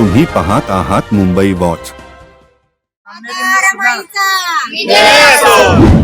तुम्ही पाहत आहात मुंबई वॉच.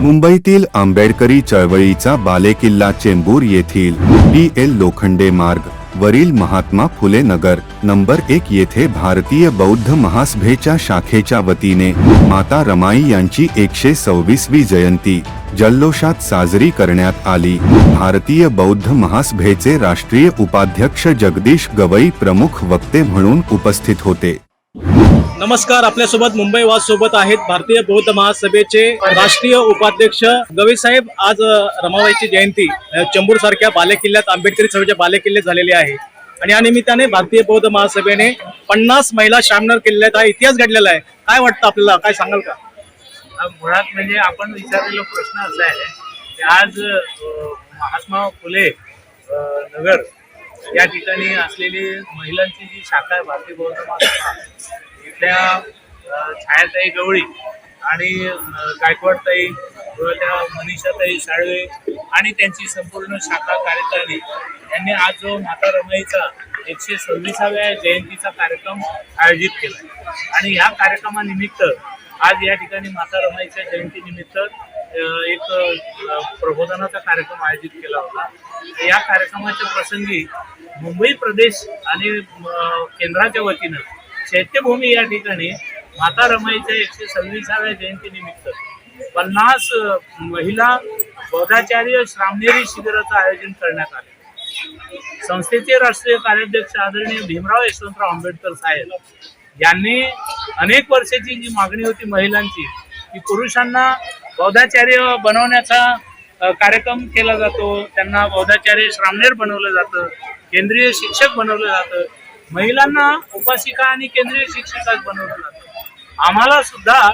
मुंबईतील आंबेडकरी चळवळीचा बालेकिल्ला चेंबूर येथील पी एल लोखंडे मार्ग. वरील महात्मा फुले नगर नंबर एक येथे भारतीय बौद्ध महासभेच्या शाखेच्या वतीने माता रमाई यांची एकशे सव्वीसवी जयंती जल्लोषात साजरी करण्यात आली. भारतीय बौद्ध महासभेचे राष्ट्रीय उपाध्यक्ष जगदीश गवई प्रमुख वक्ते म्हणून उपस्थित होते. नमस्कार आपल्यासोबत मुंबई वाद सोबत आहेत भारतीय बौद्ध महासभेचे राष्ट्रीय उपाध्यक्ष गवे साहेब. आज रमाबाईची जयंती चंबूर सारख्या बालेकिल्ल्यात आंबेडकरी सभेच्या बालेकिल्ले झालेले आहे. आणि या निमित्ताने भारतीय बौद्ध महासभेने पन्नास महिला शामनर किल्ल्यात हा इतिहास घडलेला आहे. काय वाटतं आपल्याला? काय सांगाल का? मुळात म्हणजे आपण विचारलेला प्रश्न असा आहे की आज महात्मा फुले नगर या ठिकाणी असलेली महिलांची जी शाखा आहे भारतीय बौद्ध महासभा इथल्या छायाताई गवळी आणि गायकवाडताई त्या मनीषाताई साळवे आणि त्यांची संपूर्ण शाखा कार्यकारिणी. यांनी आज जो माता रमाईचा एकशे सव्वीसाव्या जयंतीचा कार्यक्रम आयोजित केला आणि ह्या कार्यक्रमानिमित्त आज या ठिकाणी माता रमाईच्या जयंतीनिमित्त एक प्रबोधनाचा कार्यक्रम आयोजित केला होता. या कार्यक्रमाच्या प्रसंगी मुंबई प्रदेश आणि केंद्राच्या वतीनं चैत्यभूमी या ठिकाणी माता रमाईच्या एकशे सव्वीसाव्या जयंतीनिमित्त पन्नास महिला बौद्धाचार्य श्रामनेरी शिबिराचं आयोजन करण्यात आले. संस्थेचे राष्ट्रीय कार्याध्यक्ष आदरणीय भीमराव यशवंतराव आंबेडकर साहेब यांनी अनेक वर्षाची जी मागणी होती महिलांची की पुरुषांना बौद्धाचार्य बनवण्याचा कार्यक्रम केला जातो त्यांना बौद्धाचार्य श्रामनेर बनवलं जातं केंद्रीय शिक्षक बनवलं जातं महिलांना उपासिका आणि केंद्रीय शिक्षिका बनवलं जातं. आम्हाला सुद्धा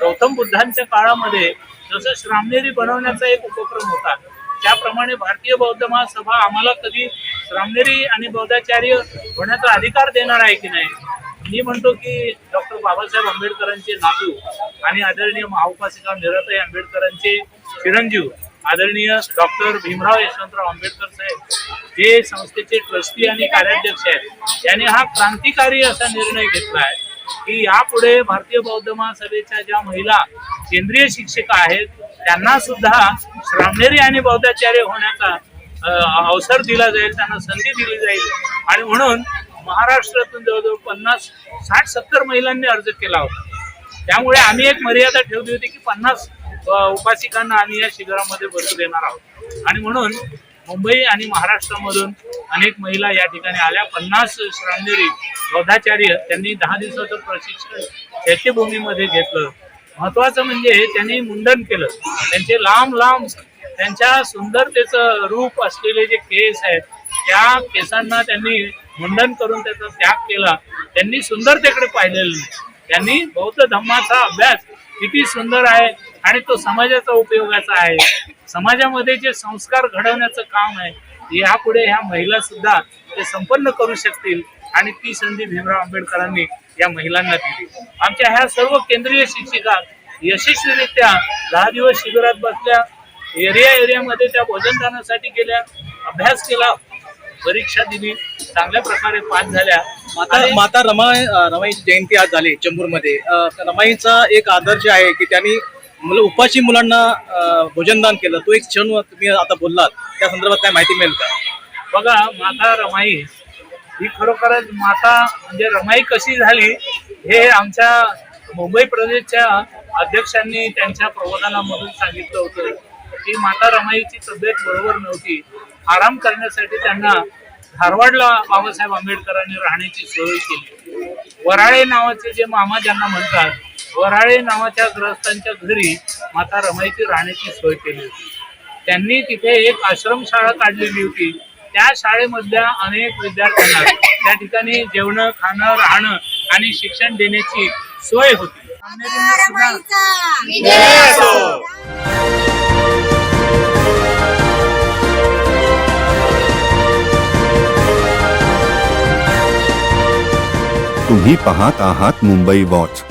गौतम बुद्धांच्या काळामध्ये जसं श्रामनेरी बनवण्याचा एक उपक्रम होता त्याप्रमाणे भारतीय बौद्ध महासभा आम्हाला कधी श्रामनेरी आणि बौद्धाचार्य होण्याचा अधिकार देणार आहे की नाही? मी म्हणतो की डॉक्टर बाबासाहेब आंबेडकरांचे नातू आणि आदरणीय महाउपासिका निराताई आंबेडकरांचे चिरंजीव आदरणीय डॉक्टर भीमराव यशवंतराव आंबेडकर साहेब हे संस्थेचे ट्रस्टी आणि कार्याध्यक्ष आहेत यांनी हा क्रांतिकारी असा निर्णय घेतला आहे की यापुढे भारतीय बौद्ध महासभेच्या ज्या महिला केंद्रीय शिक्षिका आहेत त्यांना सुद्धा श्रामनेरी आणि बौद्धाचार्य होण्याचा अवसर दिला जाईल त्यांना संधी दिली जाईल. आणि म्हणून महाराष्ट्रातून जवळजवळ पन्नास साठ सत्तर महिलांनी अर्ज केला होता. त्यामुळे आम्ही एक मर्यादा ठेवली होती की पन्नास उपासिकांना आम्ही या शिबिरामध्ये बसू देणार आहोत. आणि म्हणून मुंबई आणि महाराष्ट्रामधून अनेक महिला या ठिकाणी आल्या. पन्नास श्रामनेरी बौद्धाचार्य त्यांनी दहा दिवसाचं प्रशिक्षण चैत्यभूमीमध्ये घेतलं. महत्वाचं म्हणजे त्यांनी मुंडन केलं. त्यांचे लांब लांब त्यांच्या सुंदरतेचं रूप असलेले जे केस आहेत त्या केसांना त्यांनी मुंडन करून त्याचा त्याग केला. त्यांनी सुंदरतेकडे पाहिलेलं नाही. त्यांनी बौद्ध धम्माचा अभ्यास किती सुंदर आहे आणि तो समाजाचा उपयोगाचा आहे. समाजामध्ये जे संस्कार घडवण्याचं काम आहे यापुढे ह्या महिला सुद्धा ते संपन्न करू शकतील आणि ती संधी भीमराव आंबेडकरांनी या महिलांना दिली. आमच्या ह्या सर्व केंद्रीय शिक्षिका यशस्वीरित्या दहा दिवस शिबिरात बसल्या एरिया एरियामध्ये त्या भोजनदानासाठी गेल्या अभ्यास केला परीक्षा दिली चांगल्या प्रकारे पास झाल्या. माता माता रमाई अ, रमाईची जयंती आज झाली चेंबूरमध्ये. रमाईचा एक आदर्श आहे की त्यांनी मुलं उपाशी मुलांना भोजनदान केलं. तो एक क्षण तुम्ही आता बोललात. त्या संदर्भात काय माहिती मिळेल का? बघा माता रमाई ही खरोखरच माता म्हणजे रमाई कशी झाली हे आमच्या मुंबई प्रदेशच्या अध्यक्षांनी त्यांच्या प्रबोधनामधून सांगितलं होतं. की माता रमाईची तब्येत बरोबर नव्हती. आराम करण्यासाठी त्यांना धारवाडला बाबासाहेब आंबेडकरांनी राहण्याची सोय केली. वराळे नावाचे जे मामा ज्यांना म्हणतात वराळे नावाच्या ग्रस्तांच्या घरी माता रमाईची राहण्याची सोय केली होती. त्यांनी तिथे एक आश्रमशाळा काढलेली होती. त्या शाळेमधल्या अनेक विद्यार्थ्यांना त्या ठिकाणी जेवणं खाणं राहणं आणि शिक्षण देण्याची सोय होती. तुम्ही पाहत आहात मुंबई वॉच.